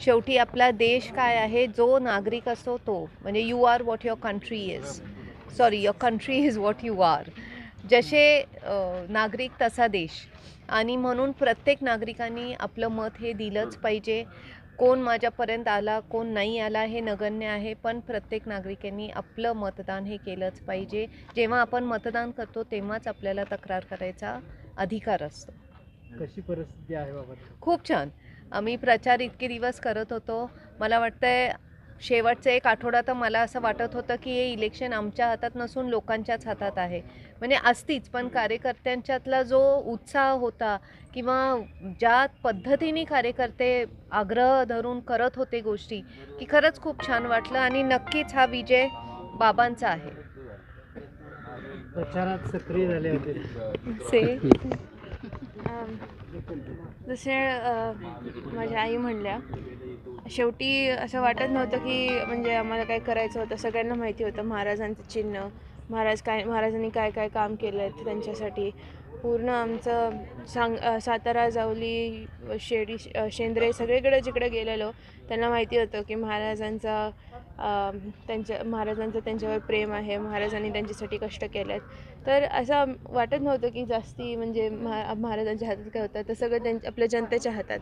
शेवटी आपला देश काय आहे? जो नागरिक असतो तो. म्हणजे you are what your country is sorry your country is what you are जसे नागरिक तसा देश. आणि म्हणून प्रत्येक नागरिकांनी आपलं मत हे दिलंच पाहिजे. कोण माझ्यापर्यंत आला कोण नाही आला हे नगण्य आहे पण प्रत्येक नागरिकांनी आपलं मतदान हे केलंच पाहिजे. जेव्हा आपण मतदान करतो तेव्हाच आपल्याला तक्रार करायचा अधिकार असतो. कशी परिस्थिती आहे बाबा? खूप छान. आम्ही प्रचार इतके दिवस करत होतो. मला वाटतंय शेवटचं एक आठवडा तर मला असं वाटत होतं की हे इलेक्शन आमच्या हातात नसून लोकांच्याच हातात आहे. म्हणजे असतीच पण कार्यकर्त्यांच्यातला जो उत्साह होता किंवा ज्या पद्धतीने कार्यकर्ते आग्रह धरून करत होते गोष्टी की खरंच खूप छान वाटलं आणि नक्कीच हा विजय बाबांचा आहे. प्रचारात सक्रिय झाले होते. से जसे माझ्या आई म्हणल्या शेवटी असं वाटत नव्हतं की म्हणजे आम्हाला काय करायचं होतं सगळ्यांना माहिती होतं महाराजांचं चिन्ह. महाराज काय महाराजांनी काय काय काम केलं आहे त्यांच्यासाठी? पूर्ण आमचं सांग सातारा जावली शेडी शेंद्रे सगळीकडे जिकडे गेलेलो त्यांना माहिती होतं की महाराजांचा त्यांच्या महाराजांचं त्यांच्यावर प्रेम आहे महाराजांनी त्यांच्यासाठी कष्ट केले आहेत तर असं वाटत नव्हतं की जास्ती म्हणजे महा महाराजांच्या हातात काय होतं तर सगळं त्यांच्या आपल्या जनतेच्या हातात.